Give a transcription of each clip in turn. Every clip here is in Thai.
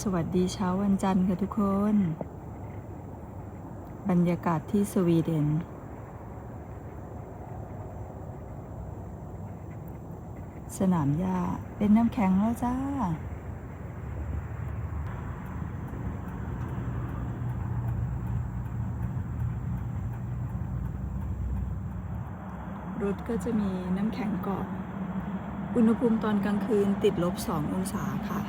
สวัสดีเช้าวันจันทร์ค่ะทุกคน บรรยากาศที่สวีเดน สนามหญ้าเป็นน้ำแข็งแล้วจ้า รถก็จะมีน้ำแข็งเกาะอุณหภูมิตอนกลางคืนติดลบ 2 องศาค่ะ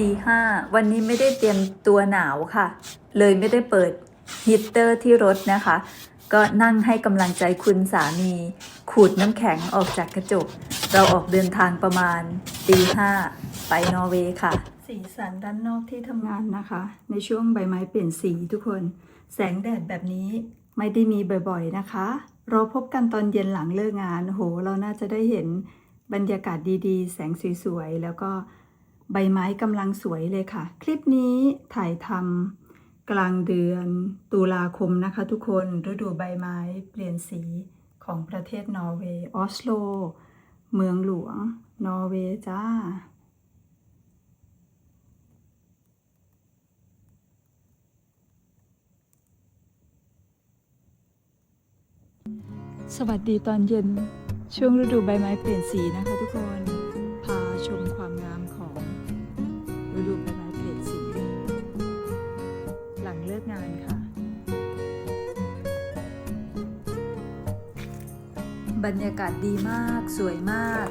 ตีห้าวันนี้ไม่ได้เตรียมตัวหนาวค่ะ เลยไม่ได้เปิดฮีตเตอร์ที่รถนะคะ ก็นั่งให้กำลังใจคุณสามี ขูดน้ำแข็งออกจากกระจก เราออกเดินทางประมาณตีห้าไปนอร์เวย์ค่ะ สีสันด้านนอกที่ทำงานนะคะ ในช่วงใบไม้เปลี่ยนสีทุกคน แสงแดดแบบนี้ไม่ได้มีบ่อยๆนะคะ เราพบกันตอนเย็นหลังเลิกงานโห เราน่าจะได้เห็นบรรยากาศดีๆ แสงสวยๆ แล้วก็ ใบไม้กำลังสวยเลยค่ะ คลิปนี้ถ่ายทำกลางเดือนตุลาคมนะคะทุกคนฤดูใบไม้เปลี่ยนสีของประเทศนอร์เวย์ออสโล เมืองหลวง นอร์เวย์จ้า สวัสดีตอนเย็นช่วงฤดูใบไม้เปลี่ยนสีนะคะทุกคน บรรยากาศดีมาก สวยมาก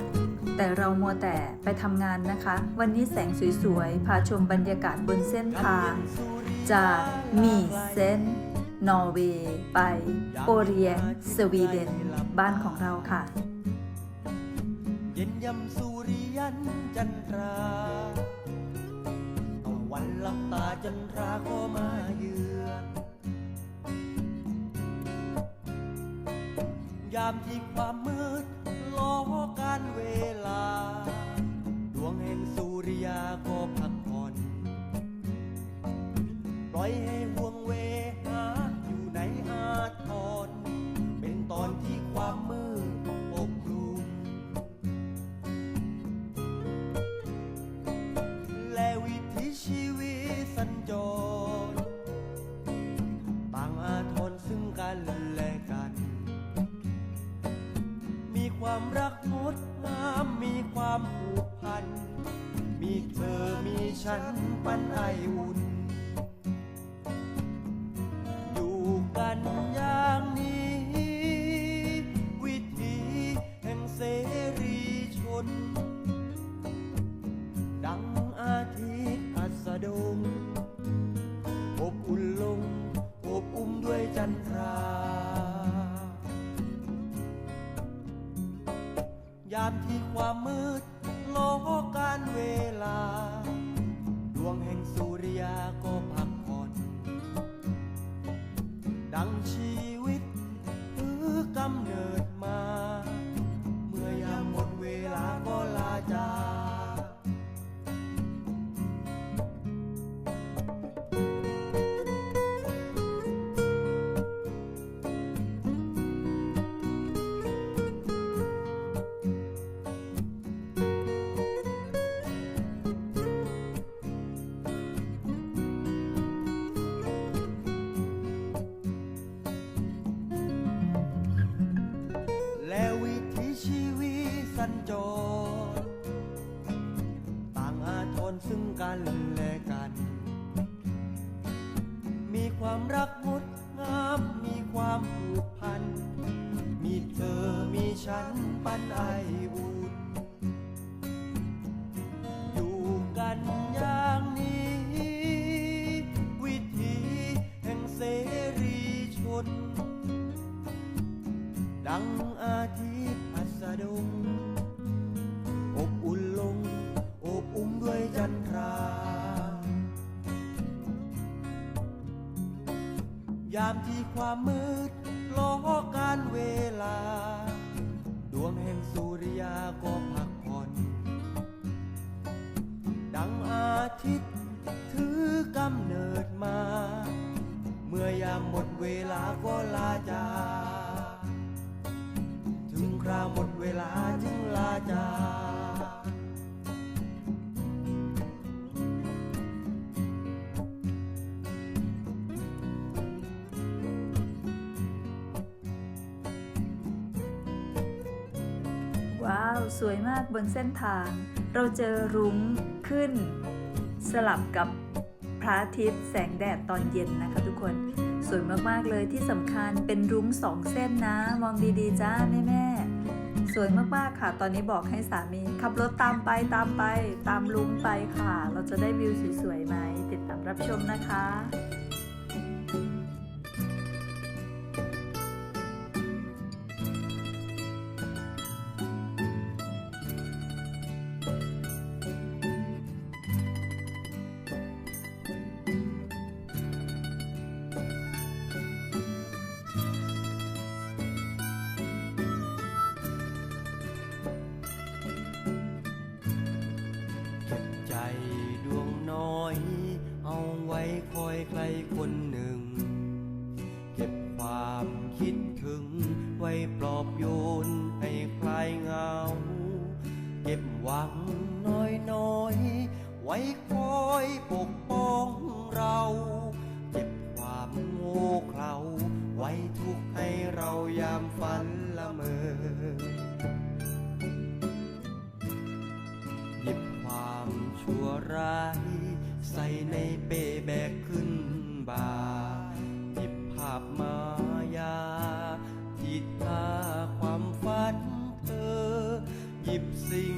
แต่เรามัวแต่ไปทำงานนะคะ วันนี้แสงสวยๆ พาชมบรรยากาศบนเส้นทาง จากมีเซนนอร์เวย์ไปโอเรียนสวีเดน บ้านของเราค่ะ เย็นยำสุริยันจันทราตะวันลับตาจันทราก็มายืน ยามที่ความมืด ความรักงดงามมีความผูกพัน มีเธอมีฉันปันไออุ่นามที่ ซึ่งกันและกัน มีความรักามที่ความมืดล้อการเวลา ดวงแห่งสุริยาก็พักผ่อน ดังอาทิตย์ถือกำเนิดมา เมื่อยามหมดเวลาก็ลาจากถึงคราวหมดเวลาจึง สวยมากบนเส้นทาง เราเจอรุ้งขึ้น สลับกับพระอาทิตย์แสงแดดตอนเย็นนะคะทุกคนสวยมากๆเลยที่สำคัญเป็นรุ้งสองเส้นนะ มองดีๆจ้าแม่แม่ๆสวยมากๆค่ะ ตอนนี้บอกให้สามีขับรถตามไปตามไป ตามรุ้งไปค่ะ เราจะได้วิวสวยๆไหมติดตามรับชมนะคะ คนหนึ่ง เก็บความคิดถึง ไว้ปลอบโยนให้คลายเหงา เก็บหวังน้อยน้อยๆไว้คอยปกป้องเรา เก็บความโง่เขลาไว้ทุกข์ให้เรายามฝันละเมอหยิบความชั่วร้าย ใส่ในเป้ บาหยิบภาพมายาที่ตาความฝันเธอ หยิบสิ่ง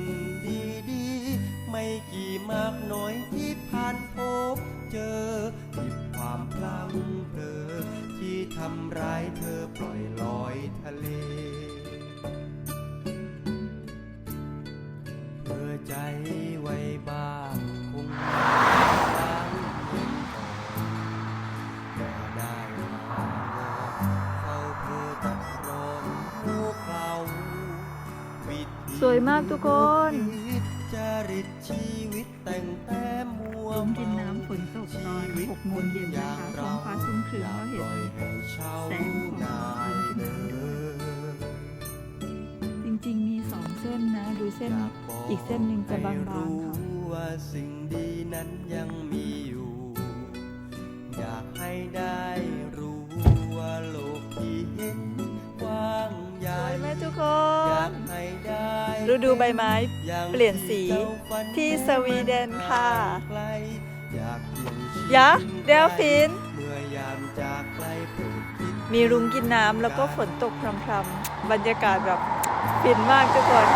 ดีๆ ไม่กี่มากน้อยที่ผ่านพบเจอ หยิบความพลังเธอที่ทำร้ายเธอปล่อยลอย สวยมากทุกคนจริตชีวิตแต่งแต่มัวรุ้งกินน้ำฝนตกตอน6โมงเย็นนะคะท้องฟ้าครึ้มครึ้มเราเห็นแสงของรุ้งกินน้ำด้วยจริงๆมีสองเส้นนะ ดูเส้นอีกเส้นหนึ่งจะบางๆค่ะว่าสิ่งดีนั้นยังมีอยู่ อยากให้ได้รู้ว่าโลกที่เห็นกว้างใหสญ่วยไหมทุกคอยานกให้ได้ ฤดูใบไม้อย่างเปลี่ยนสีเจ้าฝันที่สวีเดนค่ะไกลอยากเพียงชิดยะเดลฟินเมื่อยามจากไกลโปรดคิดมีรุ้งกินน้ำแล้วก็ฝนตกพรำๆบรรยากาศแบบฟินมากทุกคน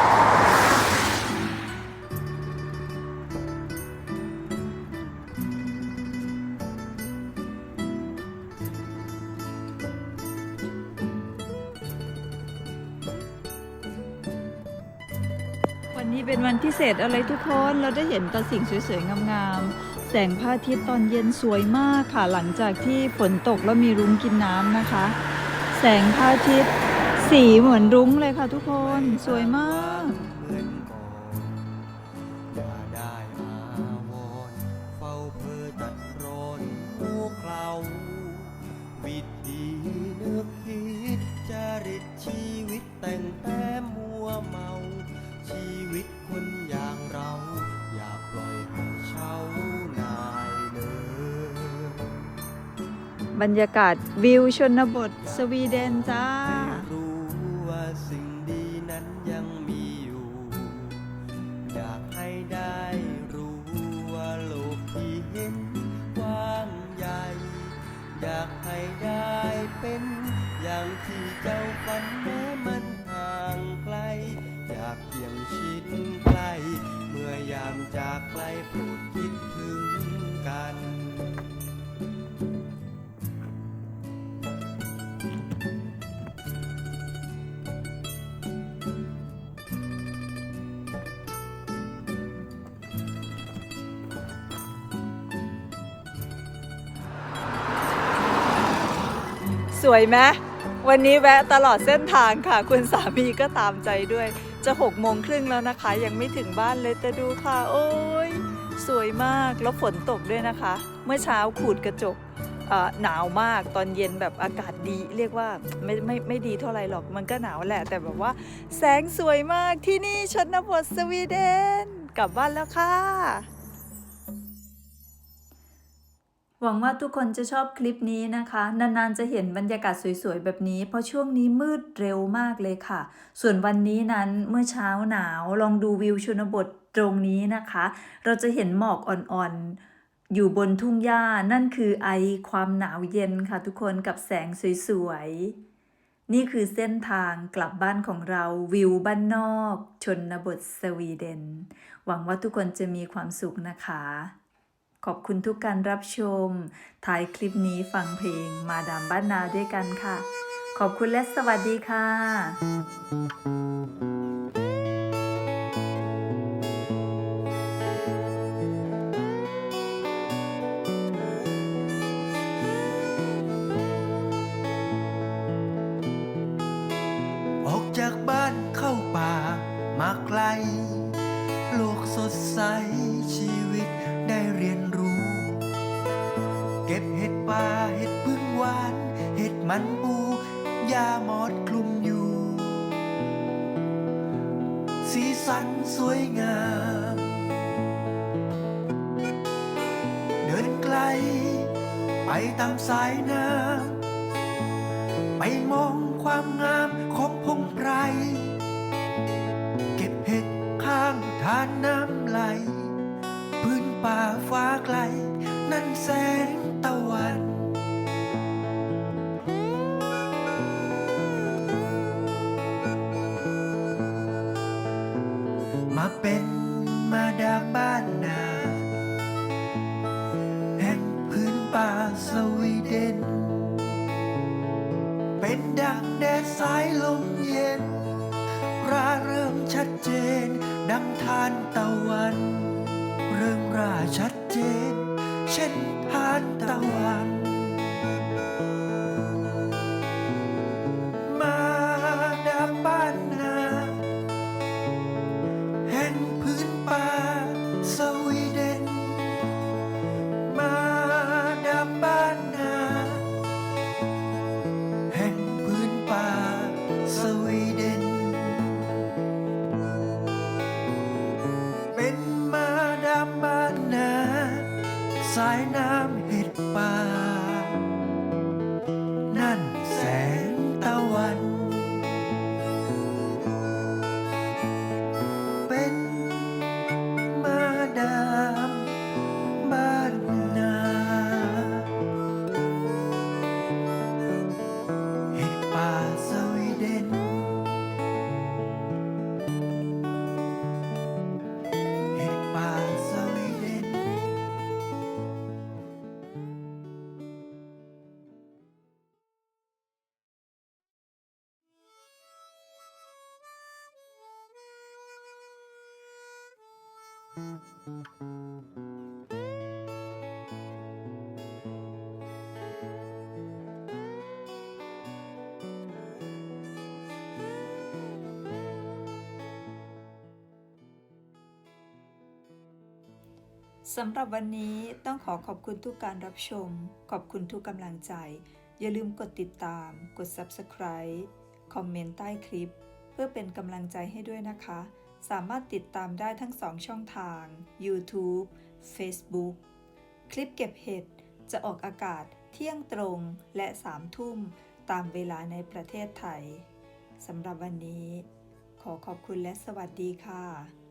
นี่เป็นวันพิเศษอะไรทุกคน เราได้เห็นแตสิ่งสวยๆ งามๆ แสงพระอาทิตย์ตอนเย็นสวยมากค่ะ หลังจากที่ฝนตกแล้วมีรุ้งกินน้ำนะคะ แสงพระอาทิตย์สีเหมือนรุ้งเลยค่ะทุกคน สวยมาก รรยากาศวิวชนบทสวีเดนจ้า รู้ว่าสิ่งดีนั้นยังมีอยู่ อยากให้ได้รู้ว่าโลกที่เห็นกว้างใหญ่ อยากให้ได้เป็นอย่างที่ใจ สวยไหมวันนี้แวะตลอดเส้นทางค่ะ คุณสามีก็ตามใจด้วย จะหกโมงครึ่งแล้วนะคะ ยังไม่ถึงบ้านเลยแต่ดูค่ะ โอ้ยสวยมากแล้วฝนตกด้วยนะคะ เมื่อเช้าขูดกระจกหนาวมากตอนเย็นแบบอากาศดี เรียกว่าไม่ไม่ไม่ดีเท่าไหร่หรอกมันก็หนาวแหละ แต่แบบว่าแสงสวยมากที่นี่ชนบทสวีเดน กลับบ้านแล้วค่ะ หวังว่าทุกคนจะชอบคลิปนี้นะคะ นานๆจะเห็นบรรยากาศสวยๆ แบบนี้ เพราะช่วงนี้มืดเร็วมากเลยค่ะ ส่วนวันนี้นั้นเมื่อเช้าหนาวลองดูวิวชนบทตรงนี้นะคะ เราจะเห็นหมอกอ่อนๆ อยู่บนทุ่งหญ้านั่นคือไอความหนาวเย็นค่ะทุกคนกับแสงสวยๆ นี่คือเส้นทางกลับบ้านของเราวิวบ้านนอก ชนบทสวีเดน หวังว่าทุกคนจะมีความสุขนะคะ ขอบคุณทุกการรับชม ท้ายคลิปนี้ฟังเพลงมาดามบ้านนาด้วยกันค่ะ ขอบคุณและสวัสดีค่ะ ไกลไปตามสายน้ำไปมองความงามของพงไพรเก็บเห็ดข้างทานน้ำไหล พื้นป่าฟ้าไกล นั่นแสงตะวันมาเป็นมาดามบ้านนา สวีเดน เป็นดังแดดสายลมเย็นราเริ่มชัดเจน ดังทานตะวัน เริ่มราชัดเจน เช่นทานตะวัน สำหรับวันนี้ต้องขอขอบคุณทุกการรับชม ขอบคุณทุกกำลังใจ อย่าลืมกดติดตาม กด Subscribe คอมเมนต์ใต้คลิป เพื่อเป็นกำลังใจให้ด้วยนะคะ สามารถติดตามได้ทั้งสองช่องทาง YouTube Facebook คลิปเก็บเห็ดจะออกอากาศเที่ยงตรงและ3ทุ่มตามเวลาในประเทศไทย สำหรับวันนี้ ขอขอบคุณและสวัสดีค่ะ